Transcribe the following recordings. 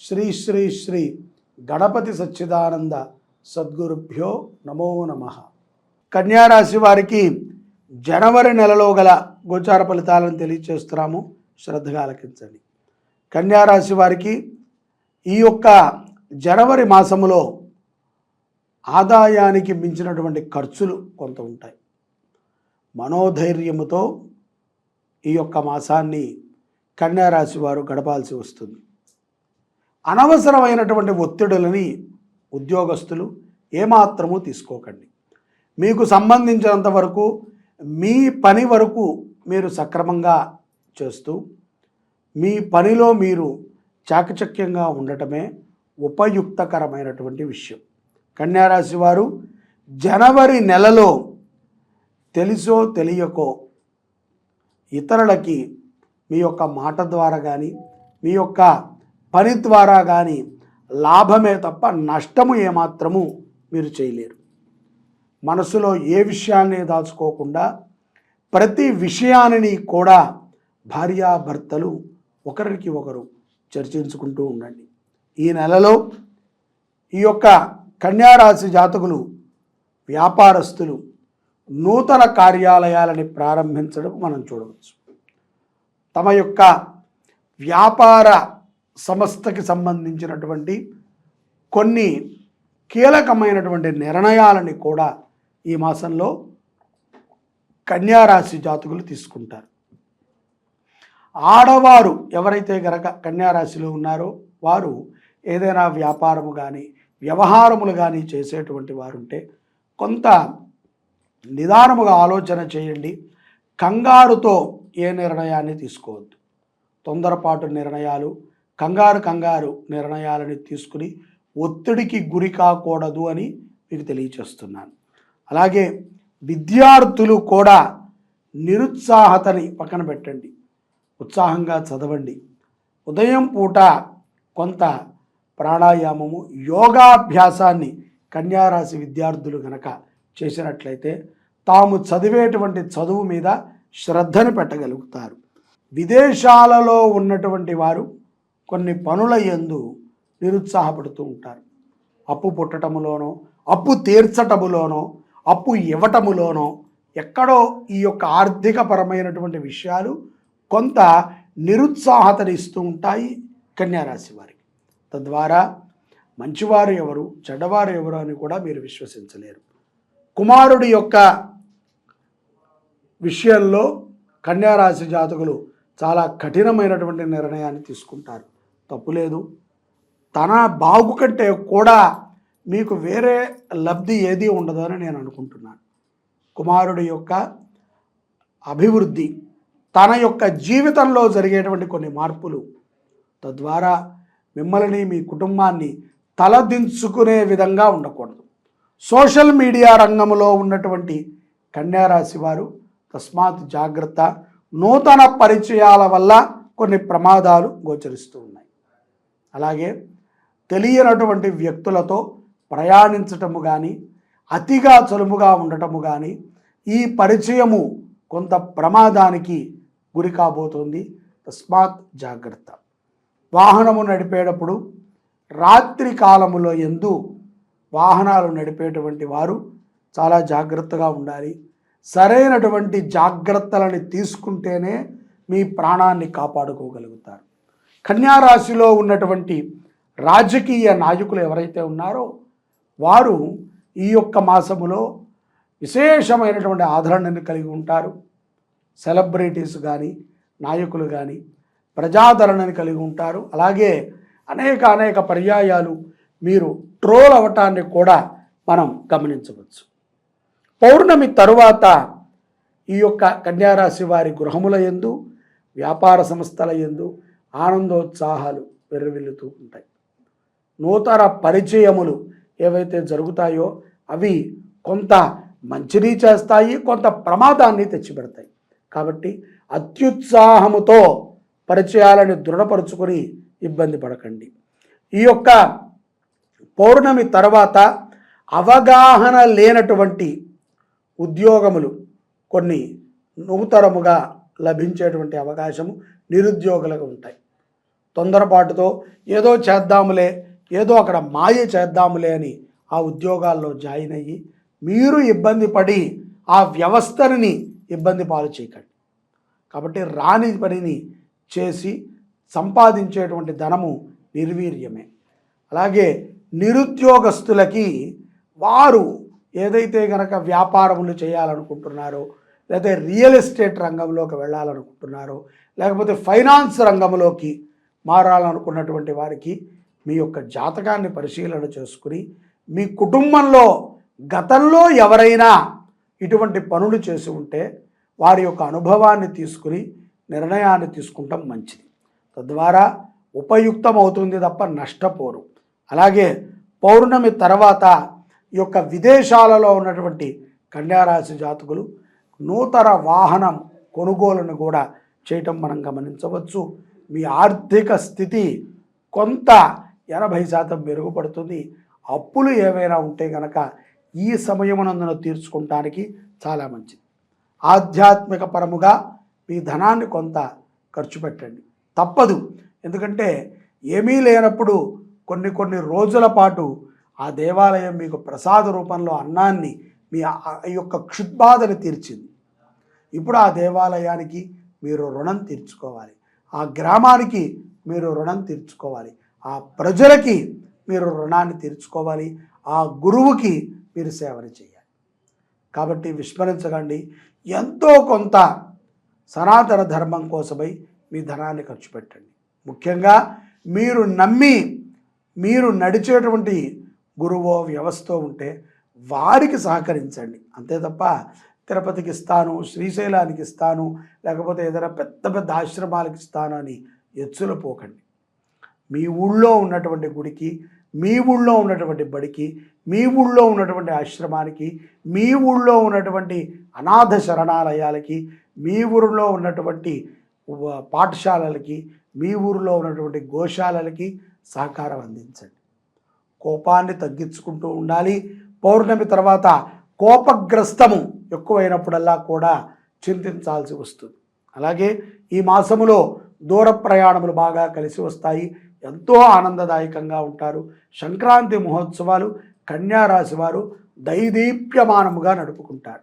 శ్రీ శ్రీ శ్రీ గణపతి సచ్చిదానంద సద్గురుభ్యో నమో నమ. కన్యారాశి వారికి జనవరి నెలలో గల గోచార ఫలితాలను తెలియచేస్తున్నాము. శ్రద్ధగా ఆలకించండి. కన్యారాశి వారికి ఈ యొక్క జనవరి మాసములో ఆదాయానికి మించినటువంటి ఖర్చులు కొంత ఉంటాయి. మనోధైర్యముతో ఈ యొక్క మాసాన్ని కన్యారాశి వారు గడపాల్సి వస్తుంది. అనవసరమైనటువంటి ఒత్తిడులని ఉద్యోగస్తులు ఏమాత్రము తీసుకోకండి. మీకు సంబంధించినంత వరకు మీ పని వరకు మీరు సక్రమంగా చేస్తూ మీ పనిలో మీరు చాకచక్యంగా ఉండటమే ఉపయుక్తకరమైనటువంటి విషయం. కన్యారాశి వారు జనవరి నెలలో తెలుసో తెలియకో ఇతరులకి మీ యొక్క మాట ద్వారా కానీ మీ యొక్క పని ద్వారా కానీ లాభమే తప్ప నష్టము ఏమాత్రము మీరు చేయలేరు. మనసులో ఏ విషయాన్ని దాచుకోకుండా ప్రతి విషయాన్ని కూడా భార్యాభర్తలు ఒకరికి ఒకరు చర్చించుకుంటూ ఉండండి. ఈ నెలలో ఈ యొక్క కన్యారాశి జాతకులు వ్యాపారస్తులు నూతన కార్యాలయాలని ప్రారంభించడం మనం చూడవచ్చు. తమ యొక్క వ్యాపార సంస్థకి సంబంధించినటువంటి కొన్ని కీలకమైనటువంటి నిర్ణయాలని కూడా ఈ మాసంలో కన్యారాశి జాతకులు తీసుకుంటారు. ఆడవారు ఎవరైతే గనక కన్యారాశిలో ఉన్నారో వారు ఏదైనా వ్యాపారము కానీ వ్యవహారములు కానీ చేసేటువంటి వారుంటే కొంత నిదానముగా ఆలోచన చేయండి. కంగారుతో ఏ నిర్ణయాన్ని తీసుకోవద్దు. తొందరపాటు నిర్ణయాలు కంగారు కంగారు నిర్ణయాలని తీసుకుని ఒత్తిడికి గురి కాకూడదు అని మీకు తెలియచేస్తున్నాను. అలాగే విద్యార్థులు కూడా నిరుత్సాహతని పక్కన పెట్టండి. ఉత్సాహంగా చదవండి. ఉదయం పూట కొంత ప్రాణాయామము యోగాభ్యాసాన్ని కన్యారాశి విద్యార్థులు గనక చేసినట్లయితే తాము చదివేటువంటి చదువు మీద శ్రద్ధను పెట్టగలుగుతారు. విదేశాలలో ఉన్నటువంటి వారు కొన్ని పనుల యందు నిరుత్సాహపడుతూ ఉంటారు. అప్పు పుట్టటములోనో అప్పు తీర్చటములోనో అప్పు ఇవ్వటములోనో ఎక్కడో ఈ యొక్క ఆర్థికపరమైనటువంటి విషయాలు కొంత నిరుత్సాహతనిస్తూ ఉంటాయి కన్యారాశి వారికి. తద్వారా మంచివారు ఎవరు చెడ్డవారు ఎవరు అని కూడా మీరు విశ్వసించలేరు. కుమారుడి యొక్క విషయంలో కన్యారాశి జాతకులు చాలా కఠినమైనటువంటి నిర్ణయాన్ని తీసుకుంటారు. తప్పులేదు. తన బాగు కంటే కూడా మీకు వేరే లబ్ధి ఏది ఉండదని నేను అనుకుంటున్నాను. కుమారుడి యొక్క అభివృద్ధి తన యొక్క జీవితంలో జరిగేటువంటి కొన్ని మార్పులు తద్వారా మిమ్మల్ని మీ కుటుంబాన్ని తలదించుకునే విధంగా ఉండకూడదు. సోషల్ మీడియా రంగంలో ఉన్నటువంటి కన్యారాశి వారు తస్మాత్ జాగ్రత్త నూతన పరిచయాల వల్ల కొన్ని ప్రమాదాలు గోచరిస్తూ అలాగే తెలియనటువంటి వ్యక్తులతో ప్రయాణించటము కానీ అతిగా చలుముగా ఉండటము కానీ ఈ పరిచయము కొంత ప్రమాదానికి గురి కాబోతుంది. తస్మాత్ జాగ్రత్త. వాహనము నడిపేటప్పుడు రాత్రి కాలములో ఎందు వాహనాలు నడిపేటువంటి వారు చాలా జాగ్రత్తగా ఉండాలి. సరైనటువంటి జాగ్రత్తలని తీసుకుంటేనే మీ ప్రాణాన్ని కాపాడుకోగలుగుతారు. కన్యారాశిలో ఉన్నటువంటి రాజకీయ నాయకులు ఎవరైతే ఉన్నారో వారు ఈ యొక్క మాసములో విశేషమైనటువంటి ఆదరణను కలిగి ఉంటారు. సెలబ్రిటీస్ కానీ నాయకులు కానీ ప్రజాదరణని కలిగి ఉంటారు. అలాగే అనేక అనేక పర్యాయాలు మీరు ట్రోల్ అవటాన్ని కూడా మనం గమనించవచ్చు. పౌర్ణమి తరువాత ఈ యొక్క కన్యారాశి వారి గృహముల ఎందు వ్యాపార సంస్థల ఎందు ఆనందోత్సాహాలు వెర్రవిల్లుతూ ఉంటాయి. నూతన పరిచయములు ఏవైతే జరుగుతాయో అవి కొంత మంచిని చేస్తాయి కొంత ప్రమాదాన్ని తెచ్చిపెడతాయి. కాబట్టి అత్యుత్సాహముతో పరిచయాలని దృఢపరుచుకొని ఇబ్బంది పడకండి. ఈ యొక్క పౌర్ణమి తర్వాత అవగాహన లేనటువంటి ఉద్యోగములు కొన్ని నూతనముగా లభించేటువంటి అవకాశము నిరుద్యోగులకు ఉంటాయి. తొందరపాటుతో ఏదో చేద్దాములే ఏదో అక్కడ మాయ చేద్దాములే అని ఆ ఉద్యోగాల్లో జాయిన్ అయ్యి మీరు ఇబ్బంది పడి ఆ వ్యవస్థని ఇబ్బంది పాలు చేయకండి. కాబట్టి రాని పనిని చేసి సంపాదించేటువంటి ధనము నిర్వీర్యమే. అలాగే నిరుద్యోగస్తులకి వారు ఏదైతే గనక వ్యాపారములు చేయాలనుకుంటున్నారో లేదా రియల్ ఎస్టేట్ రంగంలోకి వెళ్ళాలనుకుంటున్నారో లేకపోతే ఫైనాన్స్ రంగంలోకి మారాలనుకున్నటువంటి వారికి మీ యొక్క జాతకాన్ని పరిశీలన చేసుకుని మీ కుటుంబంలో గతంలో ఎవరైనా ఇటువంటి పనులు చేసి ఉంటే వారి యొక్క అనుభవాన్ని తీసుకుని నిర్ణయాన్ని తీసుకుంటాం మంచిది. తద్వారా ఉపయుక్తం అవుతుంది తప్ప నష్టపోరు. అలాగే పౌర్ణమి తర్వాత ఈ యొక్క విదేశాలలో ఉన్నటువంటి కన్యారాశి జాతకులు నూతన వాహనం కొనుగోలును కూడా చేయటం మనం గమనించవచ్చు. మీ ఆర్థిక స్థితి కొంత ఎనభై శాతం మెరుగుపడుతుంది. అప్పులు ఏవైనా ఉంటే కనుక ఈ సమయమునందున తీర్చుకుంటానికి చాలా మంచిది. ఆధ్యాత్మిక పరముగా మీ ధనాన్ని కొంత ఖర్చు పెట్టండి. తప్పదు. ఎందుకంటే ఏమీ లేనప్పుడు కొన్ని కొన్ని రోజుల పాటు ఆ దేవాలయం మీకు ప్రసాద రూపంలో అన్నాన్ని మీ ఆ యొక్క క్షుద్బాధను తీర్చింది. ఇప్పుడు ఆ దేవాలయానికి మీరు రుణం తీర్చుకోవాలి. ఆ గ్రామానికి మీరు రుణం తీర్చుకోవాలి. ఆ ప్రజలకి మీరు రుణాన్ని తీర్చుకోవాలి. ఆ గురువుకి మీరు సేవన చేయాలి. కాబట్టి విస్మరించకండి. ఎంతో కొంత సనాతన ధర్మం కోసమై మీ ధనాన్ని ఖర్చు పెట్టండి. ముఖ్యంగా మీరు నమ్మి మీరు నడిచేటువంటి గురువో వ్యవస్థో ఉంటే వారికి సహకరించండి. అంతే తప్ప తిరుపతికి ఇస్తాను శ్రీశైలానికి ఇస్తాను లేకపోతే ఏదైనా పెద్ద పెద్ద ఆశ్రమాలకు ఇస్తాను అని ఎచ్చులు పోకండి. మీ ఊళ్ళో ఉన్నటువంటి గుడికి మీ ఊళ్ళో ఉన్నటువంటి బడికి మీ ఊళ్ళో ఉన్నటువంటి ఆశ్రమానికి మీ ఊళ్ళో ఉన్నటువంటి అనాథ శరణాలయాలకి మీ ఊరిలో ఉన్నటువంటి పాఠశాలలకి మీ ఊరిలో ఉన్నటువంటి గోశాలలకి సహకారం అందించండి. కోపాన్ని తగ్గించుకుంటూ ఉండాలి. పౌర్ణమి తర్వాత కోపగ్రస్తము ఎక్కువైనప్పుడల్లా కూడా చింతించాల్సి వస్తుంది. అలాగే ఈ మాసములో దూర ప్రయాణములు బాగా కలిసి వస్తాయి. ఎంతో ఆనందదాయకంగా ఉంటారు. సంక్రాంతి మహోత్సవాలు కన్యారాశి వారు దైదీప్యమానముగా నడుపుకుంటారు.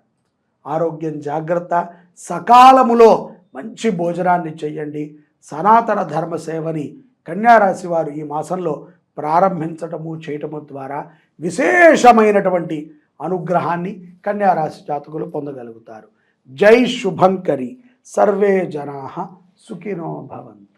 ఆరోగ్యం జాగ్రత్త సకాలములో మంచి భోజనాన్ని చేయండి సనాతన ధర్మ సేవని కన్యారాశి వారు ఈ మాసంలో ప్రారంభించటము చేయటము ద్వారా విశేషమైనటువంటి అనుగ్రహాన్ని కన్యారాశి జాతకులు పొందగలుగుతారు. జై శుభంకరి. సర్వే జనా సుఖినో భవంతు.